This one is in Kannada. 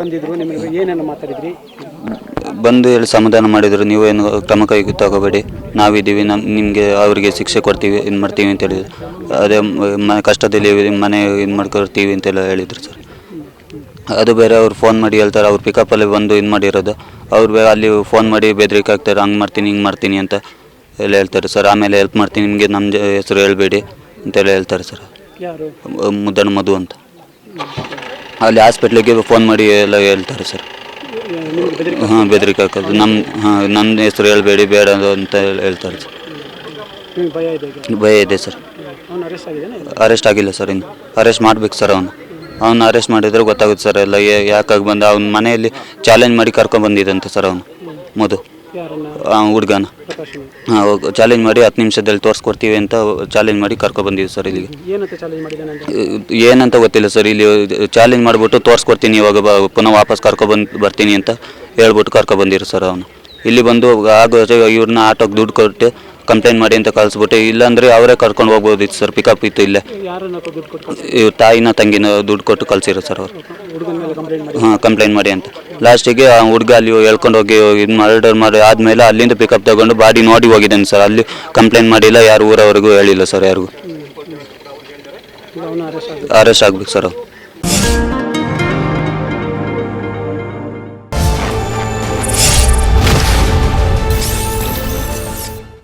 ಬಂದಿದ್ರು ನಿಮಗೆ ಏನೇನು ಮಾತಾಡಿದ್ರಿ? ಬಂದು ಹೇಳಿ ಸಮಾಧಾನ ಮಾಡಿದರು. ಏನು ಕ್ರಮ ಕೈ ತಗೋಬೇಡಿ ನಾವಿದ್ದೀವಿ ನಮ್ಮ ನಿಮಗೆ ಅವರಿಗೆ ಶಿಕ್ಷೆ ಕೊಡ್ತೀವಿ ಇದು ಮಾಡ್ತೀವಿ ಅಂತ ಹೇಳಿದ್ರು. ಅದೇ ಮ ಕಷ್ಟದಲ್ಲಿ ಮನೆ ಇದು ಮಾಡ್ಕೊಡ್ತೀವಿ ಅಂತೆಲ್ಲ ಹೇಳಿದರು ಸರ್. ಅದು ಬೇರೆ ಅವ್ರು ಫೋನ್ ಮಾಡಿ ಹೇಳ್ತಾರೆ ಅವ್ರು ಪಿಕಪ್ಪಲ್ಲಿ ಬಂದು ಇದು ಮಾಡಿರೋದು. ಅವ್ರು ಬೇ ಅಲ್ಲಿ ಫೋನ್ ಮಾಡಿ ಬೆದರಿಕೆ ಹಾಕ್ತಾರೆ ಹಂಗೆ ಮಾಡ್ತೀನಿ ಹಿಂಗೆ ಮಾಡ್ತೀನಿ ಅಂತ ಎಲ್ಲ ಹೇಳ್ತಾರೆ ಸರ್. ಆಮೇಲೆ ಹೆಲ್ಪ್ ಮಾಡ್ತೀನಿ ನಿಮಗೆ ನಮ್ಮ ಹೆಸರು ಹೇಳಬೇಡಿ ಅಂತೆಲ್ಲ ಹೇಳ್ತಾರೆ ಸರ್. ಯಾರು? ಮುದ್ದಣ ಮಧು ಅಂತ. ಅಲ್ಲಿ ಹಾಸ್ಪಿಟ್ಲಿಗೆ ಫೋನ್ ಮಾಡಿ ಎಲ್ಲ ಹೇಳ್ತಾರೆ ಸರ್. ಹಾಂ ಬೆದರಿಕೆ ಹಾಕೋದು. ನಮ್ಮ ಹಾಂ ನನ್ನ ಹೆಸರು ಹೇಳಬೇಡಿ ಬೇಡ ಅಂತ ಹೇಳ್ತಾರೆ ಸರ್. ಭಯ ಇದೆ ಭಯ ಇದೆ ಸರ್. ಅರೆಸ್ಟ್ ಆಗಿಲ್ಲ ಸರ್ ಇನ್ನು. ಅರೆಸ್ಟ್ ಮಾಡ್ಬೇಕು ಸರ್ ಅವನು. ಅವನು ಅರೆಸ್ಟ್ ಮಾಡಿದರೆ ಗೊತ್ತಾಗುತ್ತೆ ಸರ್ ಎಲ್ಲ. ಯಾಕಾಗಿ ಬಂದ? ಅವ್ನ ಮನೆಯಲ್ಲಿ ಚಾಲೆಂಜ್ ಮಾಡಿ ಕರ್ಕೊಂಡು ಬಂದಿದ್ದಂತೆ ಸರ್ ಅವನು. ಮಧು. ಯಾರನ್ನ ಹುಡುಗನ. ಹಾಂ ಚಾಲೆಂಜ್ ಮಾಡಿ ಹತ್ತು ನಿಮಿಷದಲ್ಲಿ ತೋರಿಸ್ಕೊಡ್ತೀವಿ ಅಂತ ಚಾಲೆಂಜ್ ಮಾಡಿ ಕರ್ಕೊಂಡು ಬಂದಿದ್ದೀವಿ ಸರ್ ಇಲ್ಲಿಗೆ. ಏನಂತ ಚಾಲೆಂಜ್ ಮಾಡಿದ್ದಾನೆ ಅಂತ ಏನಂತ ಗೊತ್ತಿಲ್ಲ ಸರ್ ಇಲ್ಲಿ ಚಾಲೆಂಜ್ ಮಾಡಿಬಿಟ್ಟು ತೋರಿಸ್ಕೊಡ್ತೀನಿ ಇವಾಗ ಬ ಪುನಃ ವಾಪಸ್ ಕರ್ಕೊಬಂದು ಬರ್ತೀನಿ ಅಂತ ಹೇಳ್ಬಿಟ್ಟು ಕರ್ಕೊಬಂದಿರು ಸರ್ ಅವನು. ಇಲ್ಲಿ ಬಂದು ಆಗ ಇವ್ರನ್ನ ಆಟೋಗೆ ದುಡ್ಡು ಕೊಟ್ಟು ಕಂಪ್ಲೇಂಟ್ ಮಾಡಿ ಅಂತ ಕಳಿಸ್ಬಿಟ್ಟು ಇಲ್ಲಾಂದರೆ ಅವರೇ ಕರ್ಕೊಂಡು ಹೋಗ್ಬೋದಿತ್ತು ಸರ್ ಪಿಕಪ್ ಇತ್ತು ಇಲ್ಲೇ. ಇವ್ರ ತಾಯಿನ ತಂಗಿನ ದುಡ್ಡು ಕೊಟ್ಟು ಕಳಿಸಿರೋ ಸರ್ ಅವರು ಹುಡುಗನ ಮೇಲೆ ಕಂಪ್ಲೇಂಟ್ ಮಾಡಿ ಹಾಂ ಕಂಪ್ಲೇಂಟ್ ಮಾಡಿ ಅಂತ. ಲಾಸ್ಟಿಗೆ ಆ ಹುಡುಗ ಅಲ್ಲಿ ಹೇಳ್ಕೊಂಡು ಹೋಗಿ ಇದು ಮರ್ಡರ್ ಮಾಡಿ ಆದಮೇಲೆ ಅಲ್ಲಿಂದ ಪಿಕಪ್ ತಗೊಂಡು ಬಾಡಿ ನೋಡಿ ಹೋಗಿದ್ದೇನೆ ಸರ್. ಅಲ್ಲಿ ಕಂಪ್ಲೇಂಟ್ ಮಾಡಿಲ್ಲ ಯಾರು ಊರವರೆಗೂ ಹೇಳಿಲ್ಲ ಸರ್ ಯಾರಿಗೂ. ಅರೆಸ್ಟ್ ಆಗ್ಬೇಕು ಸರ್ ಅವ್ರು.